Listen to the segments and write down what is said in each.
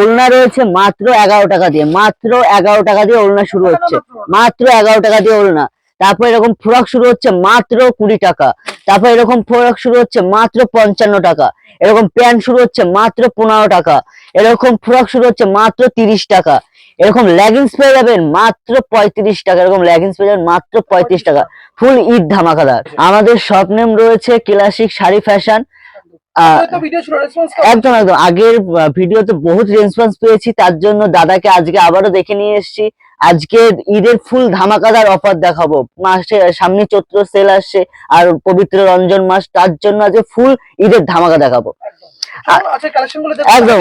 ওলনা রয়েছে মাত্র এগারো টাকা দিয়ে, মাত্র এগারো টাকা দিয়ে ওলনা শুরু হচ্ছে, মাত্র এগারো টাকা দিয়ে ওলনা তারপর এরকম ফ্রক শুরু হচ্ছে মাত্র কুড়ি টাকা, তারপর এরকম ফ্রক শুরু হচ্ছে মাত্র পঞ্চান্ন টাকা, এরকম প্যান্ট শুরু হচ্ছে মাত্র পনেরো টাকা, এরকম ফ্রক শুরু হচ্ছে মাত্র তিরিশ টাকা, এরকম লেগিংস পেয়ে যাবেন মাত্র পঁয়ত্রিশ টাকা, এরকম লেগিংস পেয়ে যাবেন মাত্র পঁয়ত্রিশ টাকা ফুল ঈদ ধামাকাদার। আমাদের শপ নেম রয়েছে ক্লাসিক শাড়ি ফ্যাশন একদম একদম। আগের ভিডিওতে বহুত রেসপন্স পেয়েছি তার জন্য দাদাকে আজকে আবারও দেখে নিয়ে এসেছি। আজকে ঈদের ফুল ধামাকাদার অফার দেখাবো। মাসে সামনে চৈত্র সেল আসছে আর পবিত্র রঞ্জন মাস তার জন্য আজকে ফুল ঈদের ধামাকা দেখাবো। একদম।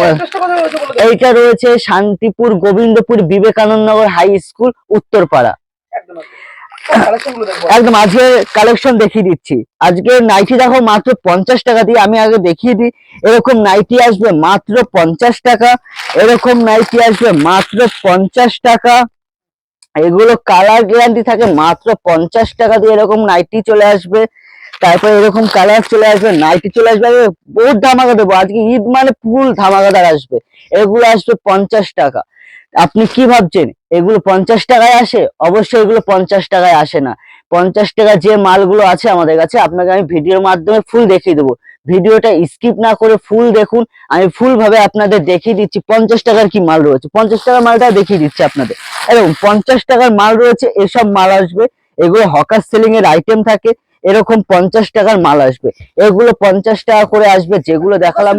এইটা রয়েছে শান্তিপুর গোবিন্দপুর বিবেকানন্দ নগর হাই স্কুল উত্তরপাড়া। একদম, আজকে কালেকশন দেখিয়ে দিচ্ছি। আজকে নাইটি দেখো মাত্র পঞ্চাশ টাকা দিয়ে, আমি আগে দেখিয়ে দিই। এরকম নাইটি আসবে মাত্র পঞ্চাশ টাকা, এরকম নাইটি আসবে মাত্র পঞ্চাশ টাকা। এগুলো কালার গ্যারান্টি থাকে, মাত্র পঞ্চাশ টাকা দিয়ে এরকম নাইটি চলে আসবে। তারপর এরকম কালার চলে আসবে নাইটি চলে আসবে বহুত ধামাকা দেবো। আজকে ঈদ মানে ফুল ধামাকাদার আসবে। এগুলো আসবে পঞ্চাশ টাকা। আপনি কি ভাবছেন? এগুলো পঞ্চাশ টাকায় আসে? অবশ্যই এগুলো পঞ্চাশ টাকায় আসে না। পঞ্চাশ টাকা যে মালগুলো আছে আমাদের কাছে, আপনাকে আমি ভিডিওর মাধ্যমে ফুল দেখিয়ে দেবো। ভিডিওটা স্কিপ না করে ফুল দেখুন। আমি ফুল ভাবে আপনাদের দেখিয়ে দিচ্ছি পঞ্চাশ টাকার কি মাল রয়েছে। পঞ্চাশ টাকার মালটা দেখিয়ে দিচ্ছি আপনাদের। এরকম পঞ্চাশ টাকার মাল রয়েছে, এসব মাল আসবে। এগুলো হকার সেলিং এর আইটেম থাকে। এরকম পঞ্চাশ টাকার মাল আসবে। এগুলো পঞ্চাশ টাকা করে আসবে যেগুলো দেখালাম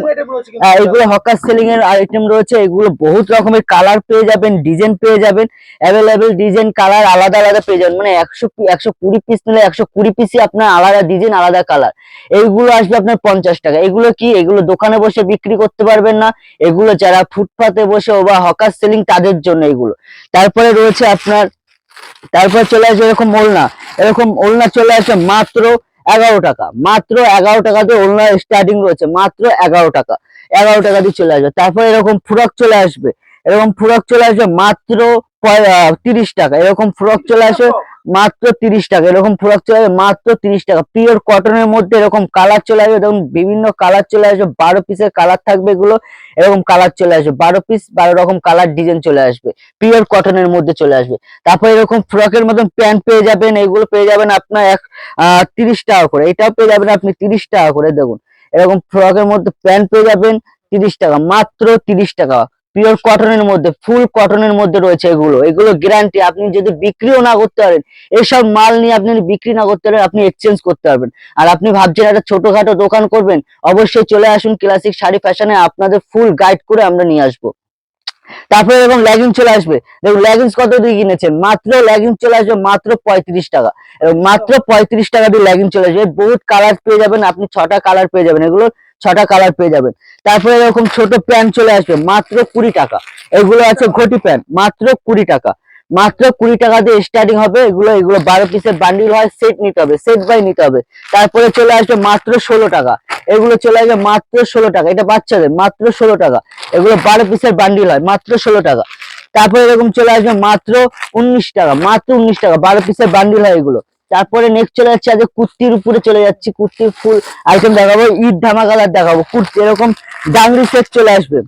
এগুলো হকার সেলিং এর আইটেম রয়েছে এগুলো বহুত রকমের কালার পেয়ে যাবেন ডিজাইন পেয়ে যাবেন অ্যাভেলেবেল ডিজাইন কালার আলাদা আলাদা পেয়ে যাবেন মানে একশো একশো কুড়ি পিস নিলে একশো কুড়ি পিসই আপনার আলাদা ডিজাইন আলাদা কালার এইগুলো আসবে আপনার পঞ্চাশ টাকা। এগুলো কি? এগুলো দোকানে বসে বিক্রি করতে পারবেন না। এগুলো যারা ফুটপাতে বসে বা হকার সেলিং তাদের জন্য এগুলো। তারপরে রয়েছে আপনার তারপর চলে আসে এরকম ওলনা। এরকম ওলনা চলে আসে মাত্র এগারো টাকা। মাত্র এগারো টাকা দিয়ে ওলনা স্টার্টিং রয়েছে, মাত্র এগারো টাকা। এগারো টাকা দিয়ে চলে আসবে। তারপর এরকম ফুরক চলে আসবে। এরকম ফুরক চলে আসবে মাত্র তিরিশ টাকা। এরকম ফ্রক চলে আসবে মাত্র তিরিশ টাকা, এরকম ফ্রক চলে আসবে মাত্র তিরিশ টাকা। পিওর কটনের মধ্যে এরকম কালার চলে আসবে, দেখুন, বিভিন্ন কালার চলে আসবে, বারো পিসের কালার থাকবে এগুলো, এরকম কালার চলে আসবে, বারো পিস বারো রকম কালার ডিজাইন চলে আসবে পিওর কটনের মধ্যে চলে আসবে। তারপর এরকম ফ্রকের মতন প্যান্ট পেয়ে যাবেন, এগুলো পেয়ে যাবেন আপনার এক তিরিশ টাকা করে, এটাও পেয়ে যাবেন আপনি তিরিশ টাকা করে, দেখুন। এরকম ফ্রকের মধ্যে প্যান্ট পেয়ে যাবেন তিরিশ টাকা, মাত্র তিরিশ টাকা। পিওর কটনের মধ্যে ফুল কটনের মধ্যে রয়েছে এগুলো। এগুলো গ্যারান্টি আপনি যদি বিক্রিও না করতে পারেন, এসব মাল নিয়ে আপনি বিক্রি না করতে পারেন, আপনি এক্সচেঞ্জ করতে পারবেন। আর আপনি ভাবছেন একটা ছোটখাটো দোকান করবেন, অবশ্যই চলে আসুন ক্লাসিক শাড়ি ফ্যাশনে আপনাদের ফুল গাইড করে আমরা নিয়ে আসব। তারপরে এরকম লেগিংস চলে আসবে। দেখুন লেগিংস কত দিয়ে কিনেছেন? মাত্র লেগিংস চলে আসবে মাত্র পঁয়ত্রিশ টাকা। এবং মাত্র পঁয়ত্রিশ টাকা দিয়ে লেগিংস চলে আসবে। বহুত কালার পেয়ে যাবেন, আপনি ছটা কালার পেয়ে যাবেন। এগুলো ছটা কালার পেয়ে যাবেন। তারপরে এরকম ছোট প্যান্ট চলে আসবে, মাত্র কুড়ি টাকা। এগুলো আছে ঘটি প্যান্ট মাত্র কুড়ি টাকা। মাত্র কুড়ি টাকা দিয়ে স্টার্টিং হবে, এগুলো এগুলো বারো পিসের বান্ডিল হয় সেট নিতে হবে সেট বাই নিতে হবে। তারপরে চলে আসবে মাত্র ষোলো টাকা। এগুলো চলে আসবে মাত্র ষোলো টাকা। এটা বাচ্চাদের, মাত্র ষোলো টাকা। এগুলো বারো পিসের বান্ডিল হয়, মাত্র ষোলো টাকা। তারপরে এরকম চলে আসবে মাত্র উনিশ টাকা, মাত্র উনিশ টাকা। বারো পিসের বান্ডিল হয় এগুলো। তারপরে নেক্সট চলে যাচ্ছে আজকে কুর্তির উপরে চলে যাচ্ছি, কুর্তির ফুল আইটেম দেখাবো, ঈদ ধামা কালার দেখাবো, কুর্তি এরকম ডাংরি সেট চলে আসবে।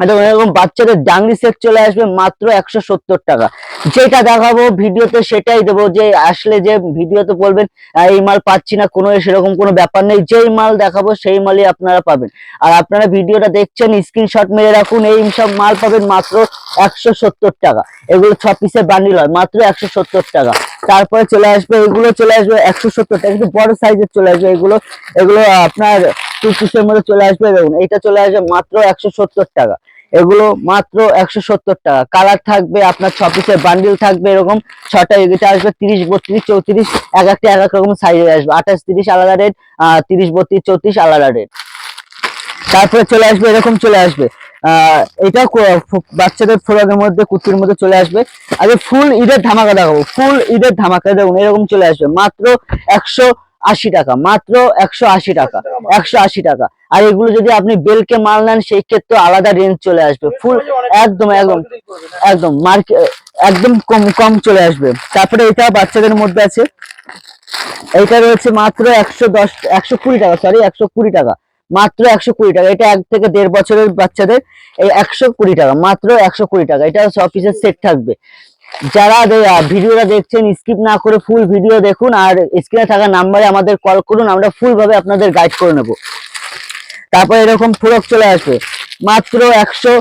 এরকম বাচ্চাদের ডাংরি সেট চলে আসবে মাত্র একশো সত্তর টাকা। যেটা দেখাবো ভিডিওতে সেটাই দেবো যে আসলে যে ভিডিওতে বলবেন এই মাল পাচ্ছি না, কোনো সেরকম কোনো ব্যাপার নেই। যেই মাল দেখাবো সেই মালই আপনারা পাবেন। আর আপনারা ভিডিওটা দেখছেন স্ক্রিনশট মেরে রাখুন, এই সব মাল পাবেন মাত্র একশো সত্তর টাকা। এগুলো ছ পিসের বান্ডিল হয়, মাত্র একশো সত্তর টাকা। তারপরে চলে আসবে, এগুলো চলে আসবে একশো সত্তর টাকা একটু বড় সাইজের চলে আসবে, এগুলো এগুলো আপনার টু মধ্যে চলে আসবে, দেখুন, এটা চলে আসবে মাত্র একশো সত্তর টাকা। এগুলো মাত্র একশো সত্তর টাকা। কালার থাকবে আপনার ছ পিসের বান্ডিল থাকবে এরকম ছটা এটা আসবে তিরিশ, বত্রিশ, চৌত্রিশ, এক একটা, এক এক রকম সাইজে আসবে। আঠাশ, তিরিশ আলাদা রেট তিরিশ, বত্রিশ, চৌত্রিশ আলাদা রেট তারপরে চলে আসবে, এরকম চলে আসবে। এটা বাচ্চাদের ফ্রকের মধ্যে, কুর্তির মধ্যে চলে আসবে। আগে ফুল ঈদের ধামাকা দেখাবো। ফুল ঈদের ধামাকা দেখুন, এরকম চলে আসবে। মাত্র একশো আশি টাকা, মাত্র একশো আশি টাকা, একশো আশি টাকা। আর এগুলো যদি আপনি বেলকে মাল নেন, সেই ক্ষেত্রে আলাদা রেঞ্জ চলে আসবে। ফুল একদম একদম একদম মার্কেট একদম কম কম চলে আসবে। তারপরে এটা বাচ্চাদের মধ্যে আছে। এইটা রয়েছে মাত্র একশো দশ, একশো কুড়ি টাকা সরি একশো কুড়ি টাকা। মাত্র একশো কুড়ি টাকা। এটা এক থেকে দেড় বছরের বাচ্চাদের এই একশো কুড়ি টাকা, মাত্র একশো কুড়ি টাকা। এটা ছ পিসের সেট থাকবে। যারা ভিডিওটা দেখছেন স্কিপ না করে ফুল ভিডিও দেখুন আর স্ক্রিনে থাকা নাম্বারে আমাদের কল করুন, আমরা ফুল ভাবে আপনাদের গাইড করে নেব। তারপর এরকম ফ্রক চলে আসবে। মাত্র একশো,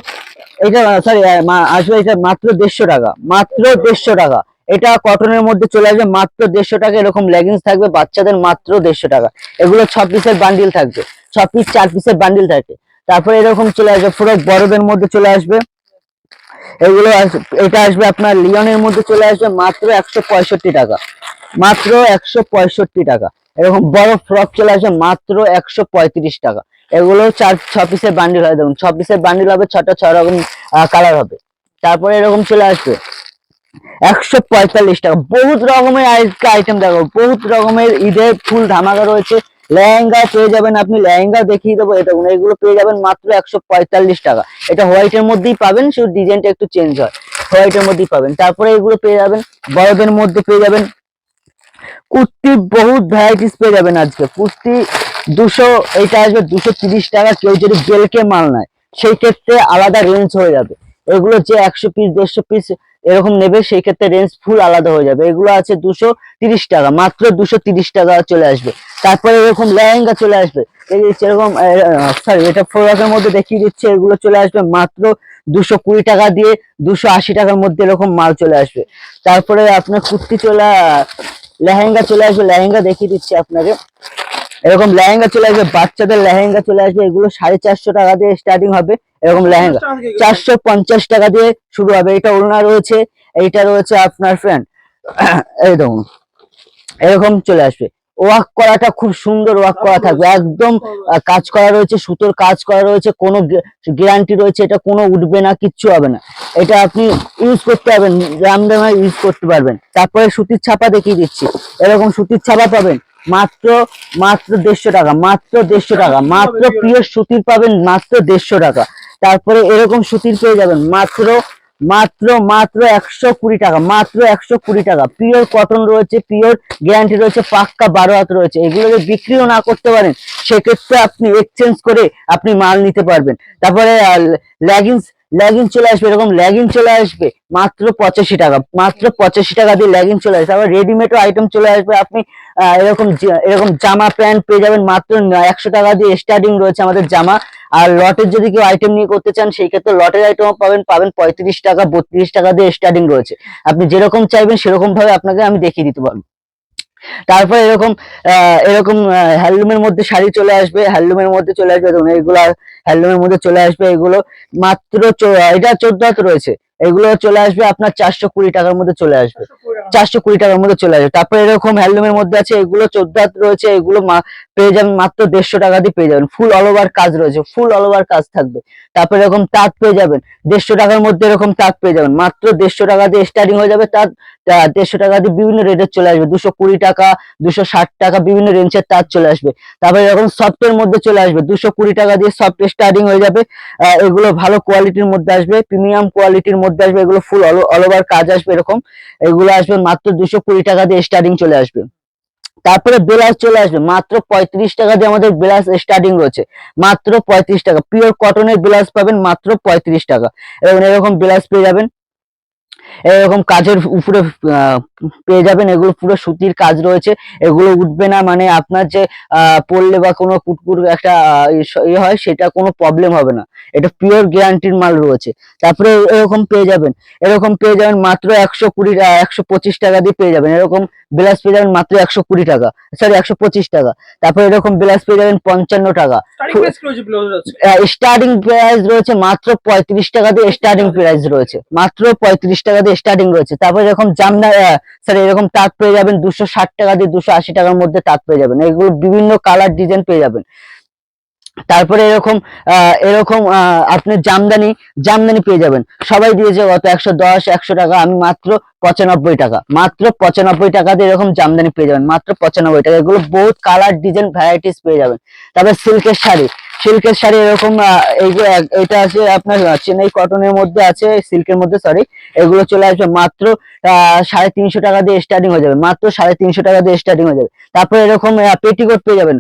এটা সরি আসবে এটা মাত্র দেড়শো টাকা। মাত্র দেড়শো টাকা। এটা কটনের মধ্যে চলে আসবে, মাত্র দেড়শো টাকা। এরকম লেগিংস থাকবে, বাচ্চাদের মাত্র দেড়শো টাকা। এগুলো ছ পিসের বান্ডিল থাকবে। ছ পিস চার পিসের বান্ডিল থাকে। তারপরে এরকম চলে আসবে ফ্রক বড়দের মধ্যে চলে আসবে। এগুলো এটা আসবে আপনার লিওনের মধ্যে চলে আসবে মাত্র একশো পঁয়ষট্টি টাকা। মাত্র একশো পঁয়ষট্টি টাকা। এরকম বড় ফ্রক চলে আসবে মাত্র একশো পঁয়ত্রিশ টাকা। এগুলো চার, ছ পিসের বান্ডিল হয়। দেখুন, ছ পিসের বান্ডিল হবে, ছটা ছ রকম কালার হবে। তারপরে এরকম চলে আসবে একশো পঁয়তাল্লিশ টাকা। বহুত রকমের আইটেম দেখো, বহুত রকমের ঈদের ফুল ধামাকা রয়েছে। লেহেঙ্গা পেয়ে যাবেন আপনি, লেহেঙ্গা দেখিয়ে দেবো, এটা এগুলো পেয়ে যাবেন মাত্র একশো পঁয়তাল্লিশ টাকা। এটা হোয়াইটের মধ্যেই পাবেন, শুধু ডিজাইনটা একটু চেঞ্জ হয়। হোয়াইটের মধ্যেই পাবেন। তারপরে এগুলো পেয়ে যাবেন, বড়দের মধ্যে পেয়ে যাবেন, কুর্তি বহুত ভ্যারাইটিস পেয়ে যাবেন আজকে। কুর্তি দুশো, এটা আসবে দুশো তিরিশ টাকা, কেউ যদি বেলকে মাল নেয়, সেই ক্ষেত্রে আলাদা রেঞ্জ হয়ে যাবে। এগুলো যে একশো পিস দেড়শো পিস এরকম নেবে, সেই ক্ষেত্রে রেঞ্জ ফুল আলাদা হয়ে যাবে। এগুলো আছে দুশো তিরিশ টাকা, মাত্র দুশো তিরিশ টাকা চলে আসবে। তারপরে এরকম লেহেঙ্গা চলে আসবে। যে সেরকম সরি এটা ফোরাকের মধ্যে দেখিয়ে দিচ্ছে, এগুলো চলে আসবে মাত্র দুশো কুড়ি টাকা দিয়ে দুশো আশি টাকার মধ্যে এরকম মাল চলে আসবে। তারপরে আপনার কুর্তি চলে, লেহেঙ্গা চলে আসবে, লেহেঙ্গা দেখিয়ে দিচ্ছি আপনাকে। এরকম লেহেঙ্গা চলে আসবে, বাচ্চাদের লেহেঙ্গা চলে আসবে, এগুলো সাড়ে চারশো টাকা দিয়ে স্টার্টিং হবে। এরকম লেহেঙ্গা। চারশো পঞ্চাশ টাকা দিয়ে শুরু হবে। এটা ওড়না রয়েছে এইটা রয়েছে আপনার ফ্রেন্ড এই দেখুন এরকম চলে আসবে। ওয়ার্ক করাটা খুব সুন্দর ওয়ার্ক করা থাকবে। একদম কাজ করা রয়েছে সুতোর কাজ করা রয়েছে কোনো গ্যারান্টি রয়েছে এটা কোনো উঠবে না কিচ্ছু হবে না। এটা আপনি ইউজ করতে পারবেন রামদামে ইউজ করতে পারবেন। তারপরে সুতির ছাপা দেখিয়ে দিচ্ছি। এরকম সুতির ছাপা পাবেন মাত্র মাত্র দেড়শো টাকা মাত্র দেড়শো টাকা মাত্র পিওর সুতির পাবেন মাত্র দেড়শো টাকা। তারপরে এরকম সুতির পেয়ে যাবেন। মাত্র মাত্র মাত্র একশো কুড়ি টাকা, মাত্র একশো কুড়ি টাকা। পিওর কটন রয়েছে, পিওর গ্যারান্টি রয়েছে, পাক্কা বারো হাত রয়েছে। এগুলো যদি বিক্রিও না করতে পারেন, সেক্ষেত্রে আপনি এক্সচেঞ্জ করে আপনি মাল নিতে পারবেন। তারপরে লেগিংস লেগিং চলে আসবে, এরকম লেগিং চলে আসবে, মাত্র পঁচাশি টাকা, মাত্র পঁচাশি টাকা দিয়ে লেগিং চলে আসবে। আবার রেডিমেডও আইটেম চলে আসবে, আপনি এরকম এরকম জামা প্যান্ট পেয়ে যাবেন, মাত্র একশো টাকা দিয়ে স্টার্টিং রয়েছে আমাদের জামা। আর লটের যদি কেউ আইটেম নিয়ে করতে চান, সেই ক্ষেত্রে লটের আইটেম পাবেন পাবেন পঁয়ত্রিশ টাকা, বত্রিশ টাকা দিয়ে স্টার্টিং রয়েছে। আপনি যেরকম চাইবেন, সেরকম ভাবে আপনাকে আমি দেখিয়ে দিতে পারব। তারপরে এরকম এরকম হ্যান্ডলুমের মধ্যে শাড়ি চলে আসবে হ্যান্ডলুমের মধ্যে চলে আসবে, দেখুন, এগুলো হ্যান্ডলুমের মধ্যে চলে আসবে এগুলো মাত্র এটা চোদ্দ হাত রয়েছে। এগুলো চলে আসবে আপনার চারশো কুড়ি টাকার মধ্যে চলে আসবে। চারশো কুড়ি টাকার মধ্যে চলে আসবে তারপরে এরকম হ্যান্ডলুমের মধ্যে আছে, এগুলো চোদ্দ হাত রয়েছে, এগুলো পেয়ে যাবেন মাত্র দেড়শো টাকা দিয়ে পেয়ে যাবেন। ফুল অল ওভার কাজ রয়েছে ফুল অল ওভার কাজ থাকবে। তারপরে এরকম তাঁত পেয়ে যাবেন, দেড়শো টাকার মধ্যে এরকম তাঁত পেয়ে যাবেন। মাত্র দেড়শো টাকা দিয়ে স্টার্টিং হয়ে যাবে তাঁত দেড়শো টাকা দিয়ে বিভিন্ন রেটের চলে আসবে। দুশো কুড়ি টাকা, দুশো ষাট টাকা বিভিন্ন রেঞ্জের তাঁত চলে আসবে। তারপরে এরকম সফটের মধ্যে চলে আসবে। দুশো কুড়ি টাকা দিয়ে সফট স্টার্টিং হয়ে যাবে। এগুলো ভালো কোয়ালিটির মধ্যে আসবে প্রিমিয়াম কোয়ালিটির মধ্যে আসবে, এগুলো ফুল অল ওভার কাজ আসবে এরকম। এগুলো আসবে মাত্র দুশো কুড়ি টাকা দিয়ে স্টার্টিং চলে আসবে। তারপরে বেলাস চলে আসবে, মাত্র পঁয়ত্রিশ টাকা দিয়ে আমাদের বেলাস স্টার্টিং রয়েছে। মাত্র পঁয়ত্রিশ টাকা পিওর কটনের বেলাস পাবেন মাত্র পঁয়ত্রিশ টাকা। এবং এরকম বেলাস পেয়ে যাবেন। এরকম কাজের উপরে পেয়ে যাবেন। এগুলো পুরো সুতির কাজ রয়েছে। এগুলো উঠবে না মানে আপনার যে পরলে বা কোনো কুটকুট একটা ইয়ে হয় সেটা কোনো প্রবলেম হবে না। এটা পিওর গ্যারান্টির মাল রয়েছে। তারপরে এরকম পেয়ে যাবেন। এরকম পেয়ে যাবেন মাত্র একশো কুড়ি একশো পঁচিশ টাকা দিয়ে পেয়ে যাবেন। এরকম বিলাস পেয়ে যাবেন মাত্র একশো কুড়ি টাকা। সরি একশো পঁচিশ টাকা। তারপরে এরকম বিলাস পেয়ে যাবেন পঞ্চান্ন টাকা। স্টার্টিং প্রাইস রয়েছে মাত্র পঁয়ত্রিশ টাকা দিয়ে স্টার্টিং প্রাইস রয়েছে। মাত্র পঁয়ত্রিশ টাকা দিয়ে স্টার্টিং রয়েছে। তারপর এরকম জামনা স্যার এরকম তাঁত পেয়ে যাবেন দুশো ষাট টাকা দিয়ে দুশো আশি টাকার মধ্যে তাঁত পেয়ে যাবেন। এগুলো বিভিন্ন কালার ডিজাইন পেয়ে যাবেন। তারপরে এরকম এরকম আপনি জামদানি জামদানি পেয়ে যাবেন। সবাই দিয়েছে গত একশো দশ, একশো টাকা, আমি মাত্র পঁচানব্বই টাকা। মাত্র পঁচানব্বই টাকা দিয়ে এরকম জামদানি পেয়ে যাবেন। মাত্র পঁচানব্বই টাকা। এগুলো বহুত কালার ডিজাইন ভ্যারাইটিস পেয়ে যাবেন। তারপরে সিল্কের শাড়ি। সিল্কের শাড়ি এরকম এটা আছে আপনার চেন্নাই কটনের মধ্যে আছে, সিল্কের মধ্যে সরি এগুলো চলে আসবে মাত্র সাড়ে তিনশো টাকা দিয়ে স্টার্টিং হয়ে যাবে, মাত্র সাড়ে তিনশো টাকা দিয়ে স্টার্টিং হয়ে যাবে। তারপরে এরকম পেটিকোট পেয়ে যাবেন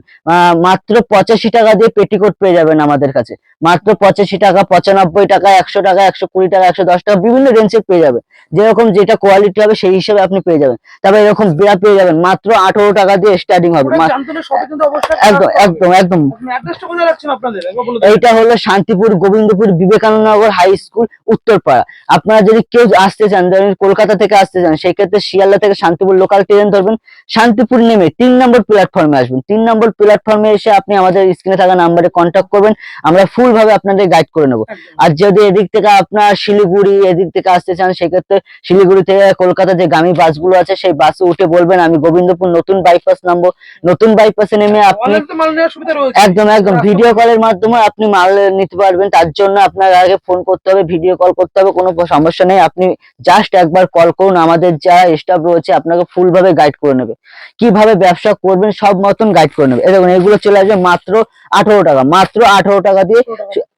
মাত্র পঁচাশি টাকা দিয়ে পেটিকোট পেয়ে যাবেন আমাদের কাছে। মাত্র পঁচাশি টাকা পঁচানব্বই টাকা একশো টাকা একশো কুড়ি টাকা একশো দশ টাকা বিভিন্ন রেঞ্জে পেয়ে যাবে। যেরকম যেটা কোয়ালিটি হবে সেই হিসেবে আপনি পেয়ে যাবেন। তারপরে এরকম বিড়া পেয়ে যাবেন মাত্র আঠারো টাকা দিয়ে স্টার্টিং হবে। একদম একদম একদম। এইটা হলো শান্তিপুর গোবিন্দপুর বিবেকানন্দনগর হাই স্কুল উত্তরপাড়া। আপনারা যদি কেউ আসতে চান ধরেন কলকাতা থেকে আসতে চান সেক্ষেত্রে শিয়ালদা থেকে শান্তিপুর লোকাল ট্রেন ধরবেন। শান্তিপুর নেমে তিন নম্বর প্ল্যাটফর্মে আসবেন। তিন নম্বর প্ল্যাটফর্মে এসে আপনি আমাদের স্ক্রিনে থাকা নাম্বারে কন্ট্যাক্ট করবেন। আমরা ফুল ভাবে আপনাদের গাইড করে নেব। আর যদি এদিক থেকে আপনার শিলিগুড়ি এদিক থেকে আসতে চান সেক্ষেত্রে শিলিগুড়ি থেকে কলকাতা যে গামী বাসগুলো আছে সেই বাসে উঠে বলবেন আমি গোবিন্দপুর নতুন বাইপাস নামবো। নতুন বাইপাসে নেমে আপনি একদম একদম। ভিডিও কলের মাধ্যমে আপনি মাল নিতে পারবেন। তার জন্য আপনার আগে ফোন করতে হবে ভিডিও কল করতে হবে কোনো সমস্যা নেই। আপনি জাস্ট একবার কল করুন। আমাদের যারা স্টাফ রয়েছে আপনাকে ফুল ভাবে গাইড করে নেবে। কীভাবে ব্যবসা করবেন সব মতন গাইড করে নেবে। দেখুন এগুলো চলে আসবে মাত্র আঠারো টাকা। মাত্র আঠারো টাকা দিয়ে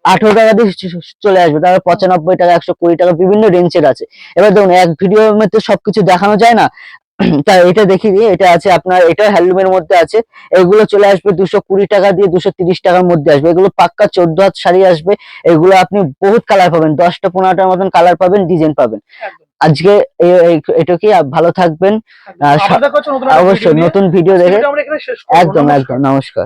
আঠারো টাকা দিয়ে চলে আসবে। তারপর পঁচানব্বই টাকা একশো কুড়ি টাকা বিভিন্ন রেঞ্জের আছে। এবার দেখুন এক ভিডিওর মধ্যে সবকিছু দেখানো যায় না? তাই এটা দেখি দিই এটা আছে আপনার এটা হ্যান্ডলুমের মধ্যে আছে। এগুলো চলে আসবে দুশো কুড়ি টাকা দিয়ে দুশো তিরিশ টাকার মধ্যে আসবে। এগুলো পাক্কা চোদ্দ হাত শাড়ি আসবে। এগুলো আপনি বহুত কালার পাবেন দশটা পনেরোটার মতন কালার পাবেন ডিজাইন পাবেন। আজকে এ- এই- এটুকুই আপ- ভালো থাকবেন। অবশ্যই নতুন ভিডিও দেখে। একদম একদম নমস্কার।